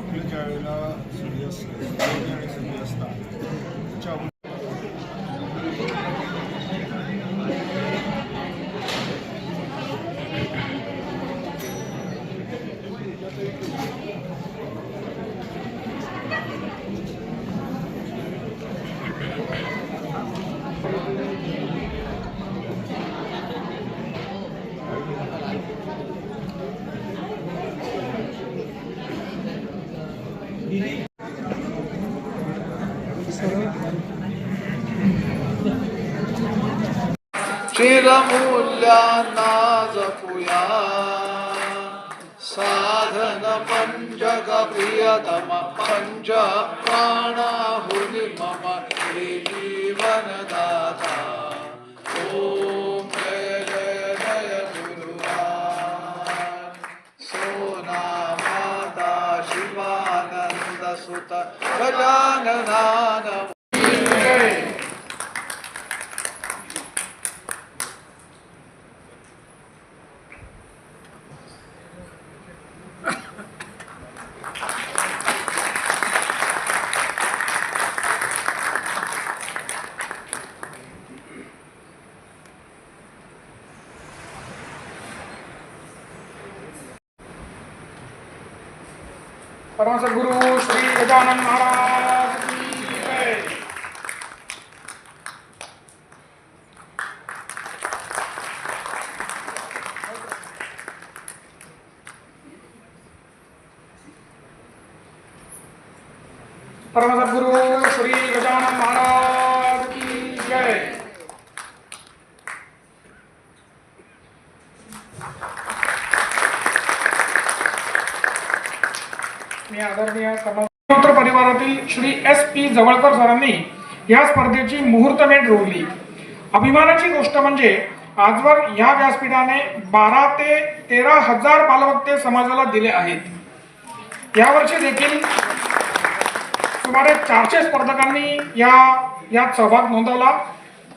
आपलं ज्या वेळेला सूर्यास्त सूर्य आणि सूर्य मूल्यांना जपूया साधन पंचग प्रियतम पंच प्राणाहुनि मम हे जीवनदाता ओम जय जय जय गुरुवार सोना माता शिवानंद सुत गजाननान परम गुरु श्री गजानन महाराज की जय. परम सद्गुरु श्री गजानन महाराज की जय मी आदरणीय कर्मचारी परिवारातील श्री एस पी जवळकर सरांनी या स्पर्धेची मुहूर्तमेढ रोवली. अभिमानाची गोष्ट म्हणजे आजवर या व्यासपीठाने बारा ते तेरा हजार बालवक्ते समाजाला दिले आहेत. यावर्षी देखील सुमारे चारशे स्पर्धकांनी या यात सहभाग नोंदवला.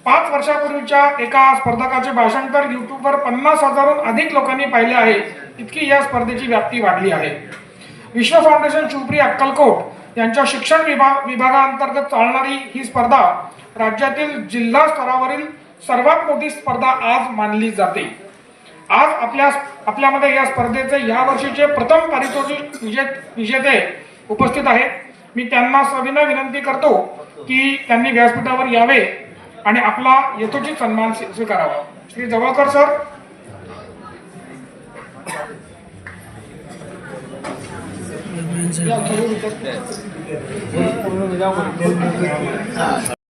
पाच वर्षापूर्वीच्या एका स्पर्धकाचे भाषण तर युट्यूबवर पन्नास हजारहून अधिक लोकांनी पाहिले आहे. इतकी या स्पर्धेची व्याप्ती वाढली आहे. विश्व फाउंडेशन चुपरी अक्कलकोट यांच्या शिक्षण विभाग विभागाअंतर्गत चालणारी ही स्पर्धा राज्यातील जिल्हा स्तरावरील सर्वात मोठी स्पर्धा आज मानली जाते. आज आपल्या आपल्यामध्ये या स्पर्धेचे या वर्षीचे प्रथम पारितोषिक विजे विजेते उपस्थित आहेत. मी त्यांना सविनय विनंती करतो की त्यांनी व्यासपीठावर यावे आणि आपला यथोचित सन्मान स्वीकारावा. श्री जवळकर सर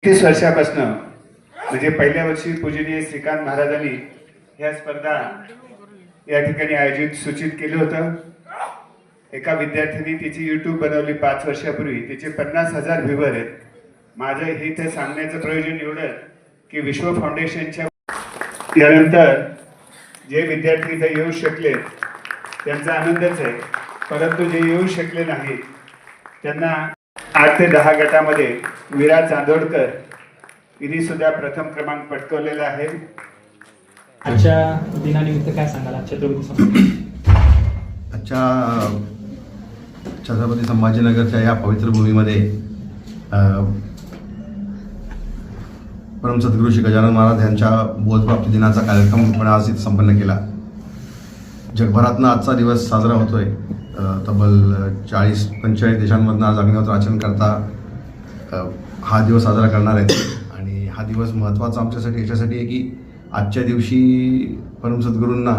तीस वर्षापासून म्हणजे पहिल्या वर्षी पूजनीय श्रीकांत महाराजांनी ह्या स्पर्धा या ठिकाणी आयोजित सूचित केलं होतं. एका विद्यार्थ्यांनी तिची युट्यूब बनवली पाच वर्षापूर्वी. तिचे पन्नास हजार व्ह्यूवर आहेत. माझं हे इथे सांगण्याचं प्रयोजन एवढं की विश्व फाउंडेशनच्या यानंतर जे विद्यार्थी इथे येऊ शकले त्यांचा आनंदच आहे. परंतु जे येऊ शकले नाहीत त्यांना आठ ते दहा गटामध्ये मीरा चांदोडकर हिने सुद्धा प्रथम क्रमांक पटकवलेला आहे. आजच्या दिनानिमित्त काय सांगाल? आजच्या आजच्या छत्रपती संभाजीनगरच्या या पवित्र भूमीमध्ये परम सद्गुरू श्री गजानन महाराज यांच्या बोधप्राप्ती दिनाचा कार्यक्रम आपण आज इथे संपन्न केला. जगभरातनं आजचा दिवस साजरा होतोय. आहे तब्बल चाळीस पंचेचाळीस देशांमधनं आज अग्निहोत्र आचरण करता. हा दिवस साजरा करणार आहेत. आणि हा दिवस महत्त्वाचा आमच्यासाठी याच्यासाठी आहे की आजच्या दिवशी परम सद्गुरूंना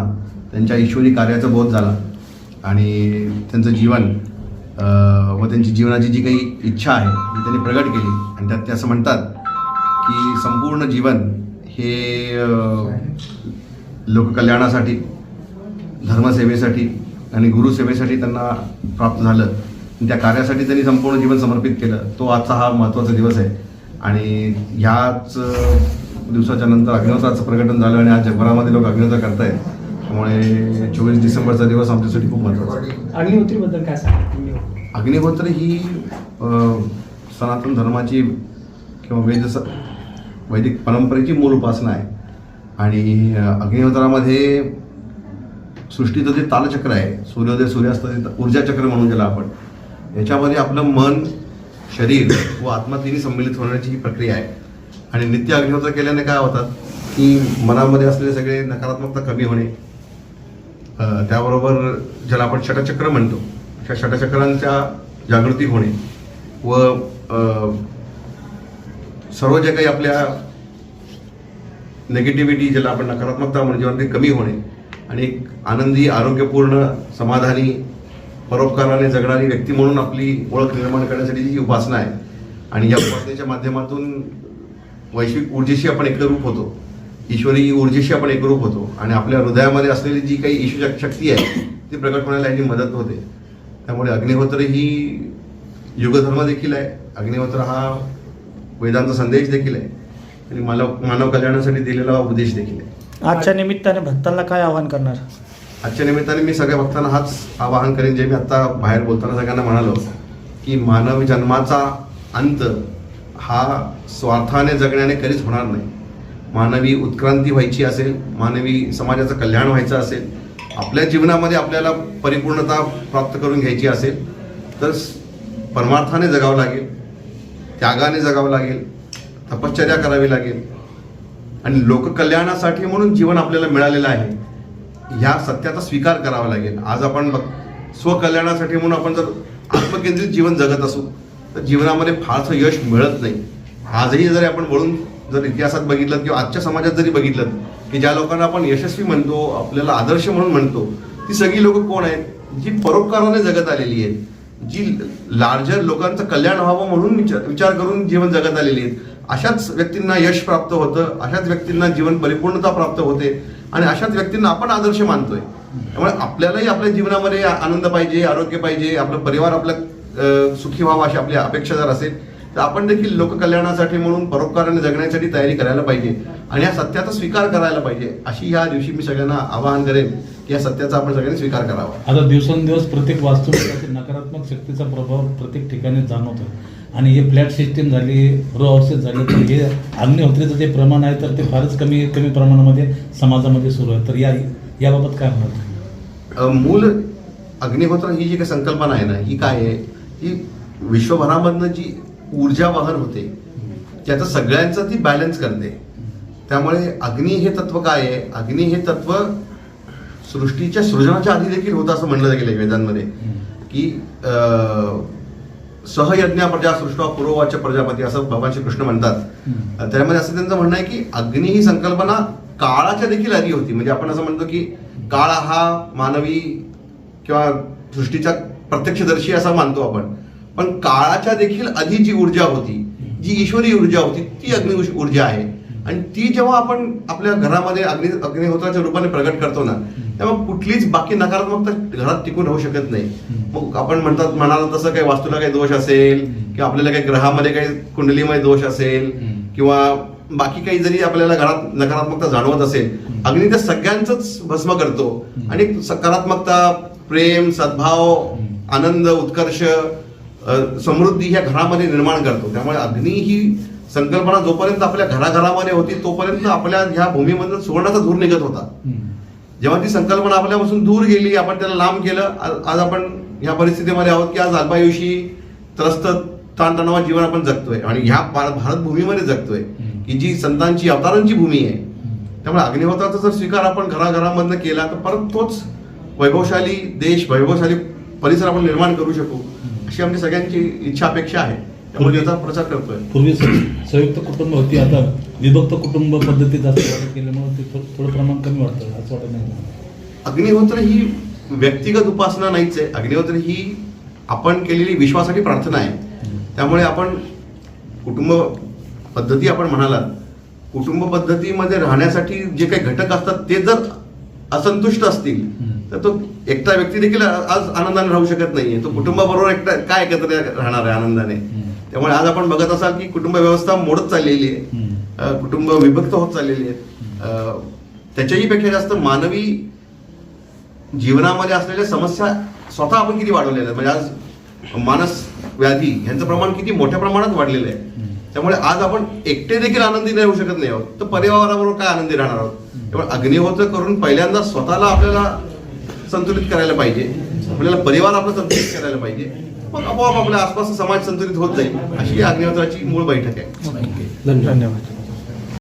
त्यांच्या ईश्वरी कार्याचा बोध झाला. आणि त्यांचं जीवन व त्यांची जीवनाची जी काही इच्छा आहे ती त्यांनी प्रगट केली. आणि त्यात ते असं म्हणतात की संपूर्ण जीवन हे लोककल्याणासाठी धर्मसेवेसाठी आणि गुरुसेवेसाठी त्यांना प्राप्त झालं. आणि त्या कार्यासाठी त्यांनी संपूर्ण जीवन समर्पित केलं. तो आजचा हा महत्त्वाचा दिवस आहे. आणि ह्याच दिवसाच्या नंतर अग्निहोत्राचं प्रकटन झालं आणि आज जगभरामध्ये लोक अग्निहोत्र करतायत. त्यामुळे चोवीस डिसेंबरचा दिवस आमच्यासाठी खूप महत्त्वाचा आहे. अग्निहोत्रीबद्दल काय सांगाल अग्निहोत्री ही सनातन धर्माची किंवा वेद वैदिक परंपरेची मूळ उपासना आहे. आणि अग्निहोत्रामध्ये सृष्टीचं जे तालचक्र आहे सूर्योदय सूर्यास्त जे ऊर्जा चक्र म्हणून ज्याला आपण याच्यामध्ये आपलं मन शरीर व आत्मा तिन्ही संमिलित होण्याची ही प्रक्रिया आहे. आणि नित्य अग्निहोत्र केल्याने काय होतात की मनामध्ये असलेले सगळे नकारात्मकता कमी होणे त्याबरोबर ज्याला आपण षटचक्र म्हणतो अशा षटचक्रांच्या जागृती होणे व सर्व जे काही आपल्या नेगेटिव्हिटी ज्याला आपण नकारात्मकता म्हणजे ते कमी होणे आणि एक आनंदी आरोग्यपूर्ण समाधानी परोपकाराने जगणारी व्यक्ती म्हणून आपली ओळख निर्माण करण्यासाठी जी उपासना आहे. आणि या उपासनेच्या माध्यमातून वैश्विक ऊर्जेशी आपण एकरूप होतो. ईश्वरी ऊर्जेशी आपण एकरूप होतो. आणि आपल्या हृदयामध्ये असलेली जी काही ईश्वर शक्ती आहे ती प्रकट होण्याला याची मदत होते. त्यामुळे अग्निहोत्र ही युगधर्म देखील आहे. अग्निहोत्र हा वेदांचा संदेश देखील आहे. आणि मानव मानव कल्याणासाठी दिलेला उपदेश देखील आहे. आजच्या निमित्ताने भक्तांना काय आवाहन करणार? आजच्या निमित्ताने मी सगळ्या भक्तांना हाच आवाहन करेन जे मी आत्ता बाहेर बोलताना सगळ्यांना म्हणालो की मानवी जन्माचा अंत हा स्वार्थाने जगण्याने कधीच होणार नाही. मानवी उत्क्रांती व्हायची असेल मानवी समाजाचं कल्याण व्हायचं असेल आपल्या जीवनामध्ये आपल्याला परिपूर्णता प्राप्त करून घ्यायची असेल तर परमार्थाने जगावं लागेल त्यागाने जगावं लागेल तपश्चर्या करावी लागेल. आणि लोककल्याणासाठी म्हणून जीवन आपल्याला मिळालेलं आहे ह्या सत्याचा स्वीकार करावा लागेल. आज आपण बघ स्वकल्याणासाठी म्हणून आपण जर आत्मकेंद्रित जीवन जगत असू तर जीवनामध्ये फारसं यश मिळत नाही. आजही जरी आपण वळून जर इतिहासात बघितलं किंवा आजच्या समाजात जरी बघितलं की ज्या लोकांना आपण यशस्वी म्हणतो आपल्याला आदर्श म्हणून म्हणतो ती सगळी लोक कोण आहेत? जी परोपकाराने जगत आलेली आहेत. जी लार्जर लोकांचं कल्याण व्हावं म्हणून विचार विचार करून जीवन जगत आलेली आहेत. अशाच व्यक्तींना यश प्राप्त होतं अशाच व्यक्तींना जीवन परिपूर्णता प्राप्त होते आणि अशाच व्यक्तींना आपण आदर्श मानतोय. त्यामुळे आपल्यालाही आपल्या जीवनामध्ये आनंद पाहिजे आरोग्य पाहिजे आपलं परिवार आपलं सुखी व्हावा अशी आपली अपेक्षा जर असेल तर आपण देखील लोककल्याणासाठी म्हणून परोपकाराने जगण्यासाठी तयारी करायला पाहिजे आणि या सत्याचा स्वीकार करायला पाहिजे अशी ह्या दिवशी मी सगळ्यांना आवाहन करेन की या सत्याचा आपण सगळ्यांनी स्वीकार करावा. आता दिवसेंदिवस प्रत्येक वास्तू नकारात्मक शक्तीचा प्रभाव प्रत्येक ठिकाणी जाणवतो आणि हे फ्लॅट सिस्टीम झाली रो हाऊसेस झाले तर हे अग्निहोत्रीचं जे प्रमाण आहे तर ते फारच कमी कमी प्रमाणामध्ये समाजामध्ये सुरू आहे. तर या याबाबत काय म्हणत मूल अग्निहोत्र ही जी काही संकल्पना आहे ना ही काय आहे? ही विश्वभरामधनं जी ऊर्जा वाहन होते त्याचं सगळ्यांचं ती बॅलन्स करते. त्यामुळे अग्नी हे तत्व काय आहे? अग्नी हे तत्व सृष्टीच्या सृजनाच्या आधी देखील होतं असं म्हणलं गेलं वेदांमध्ये. की सहयज्ञ प्रजा सृष्टा पूर्ववाच्य प्रजापती असं भगवान श्रीकृष्ण म्हणतात. त्यामध्ये असं त्यांचं म्हणणं आहे की अग्नी ही संकल्पना काळाच्या देखील आधी होती. म्हणजे आपण असं म्हणतो की काळ हा मानवी किंवा सृष्टीचा प्रत्यक्षदर्शी असा मानतो आपण. पण काळाच्या देखील आधी जी ऊर्जा होती जी ईश्वरी ऊर्जा होती ती अग्नि ऊर्ज- ऊर्जा आहे. आणि ती जेव्हा आपण आपल्या घरामध्ये अग्नि अग्निहोत्राच्या रूपाने प्रगट करतो ना तेव्हा कुठलीच बाकी नकारात्मकता घरात टिकून राहू शकत नाही. मग आपण म्हणतात म्हणाल तसं काही वास्तूला काही दोष असेल किंवा आपल्याला काही ग्रहामध्ये काही कुंडलीमध्ये दोष असेल किंवा बाकी काही जरी आपल्याला घरात नकारात्मकता जाणवत असेल अग्नी त्या सगळ्यांचंच भस्म करतो. आणि सकारात्मकता प्रेम सद्भाव आनंद उत्कर्ष समृद्धी ह्या घरामध्ये निर्माण करतो. त्यामुळे अग्नी ही संकल्पना जोपर्यंत आपल्या घराघरामध्ये होती तोपर्यंत आपल्या ह्या भूमीमधून सुवर्णाचा धूर निघत होता. जेव्हा ती संकल्पना आपल्यापासून दूर गेली आपण त्याला लांब केलं आज- आपण ह्या परिस्थितीमध्ये आहोत की आज अल्पायुषी त्रस्त ताणतणावात जीवन आपण जगतोय आणि ह्या भार- भारत भूमीमध्ये जगतोय की जी संतांची अवतारांची भूमी आहे. त्यामुळे अग्निहोत्राचा जर स्वीकार आपण घराघरामधनं केला तर परत तोच वैभवशाली देश वैभवशाली परिसर आपण निर्माण करू शकू अशी आमची सगळ्यांची इच्छा अपेक्षा आहे. त्यामुळे त्याचा प्रचार करतोय. पूर्वी संयुक्त कुटुंब होती आता विभक्त कुटुंब पद्धती जास्त वाढत गेल्यामुळे ते थोडं प्रमाण कमी वाटतं असं वाटत नाही? अग्निहोत्र ही व्यक्तिगत उपासना नाहीच आहे. अग्निहोत्र ही आपण केलेली विश्वासाठी प्रार्थना आहे. त्यामुळे आपण कुटुंब पद्धती आपण म्हणालात कुटुंब पद्धतीमध्ये राहण्यासाठी जे काही घटक असतात ते जर असंतुष्ट असतील तर तो एकटा व्यक्ती देखील आज आनंदाने राहू शकत नाहीये. तो कुटुंबाबरोबर एकटा काय एकत्र राहणार आहे आनंदाने? त्यामुळे आज आपण बघत असाल की कुटुंब व्यवस्था मोडत चाललेली आहे. कुटुंब विभक्त होत चाललेली आहेत. त्याच्याही पेक्षा जास्त मानवी जीवनामध्ये असलेल्या समस्या स्वतः आपण किती वाढवलेल्या आहेत? म्हणजे आज मानस व्याधी यांचं प्रमाण किती मोठ्या प्रमाणात वाढलेलं आहे. त्यामुळे आज आपण एकटे देखील आनंदी नाही राहू शकत नाही आहोत. तर पर्यावरणाबरोबर काय आनंदी राहणार आहोत? त्यामुळे अग्निहोत्र करून पहिल्यांदा स्वतःला आपल्याला संतुलित करायला पाहिजे. आपल्याला परिवार आपला संतुलित करायला पाहिजे. मग आपोआप आपल्या आसपास समाज संतुलित होत जाईल. अशी या अग्निहोत्राची मूळ बैठक आहे. धन्यवाद.